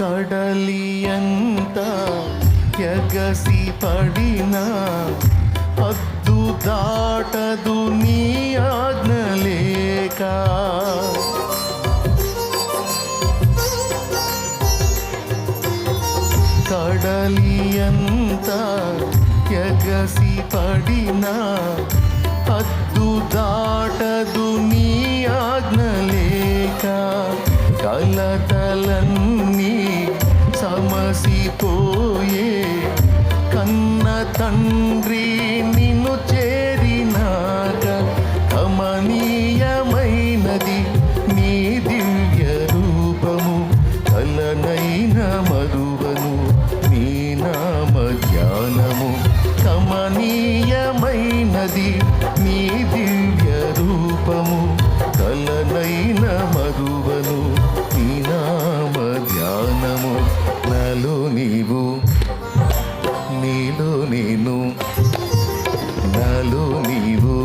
కడలి ఎంత ఎగసి పడిన హద్దు దాటదు నీ ఆజ్ఞ లేక. కడలి ఎంత ఎగసి పడిన అద్దు దాటదు నీ ఆజ్ఞ లేక. కలతలన్నీ తండ్రి నిన్ను చేరినాక కమనీయమైనది నీ దివ్య రూపము కలనైన మరువను నీ నామ ధ్యానము. కమనీయమైనది నీ దివ్య రూపము కలనైన మరువను నీ నామ ధ్యానము. నాలో నీవు నాలో నీవు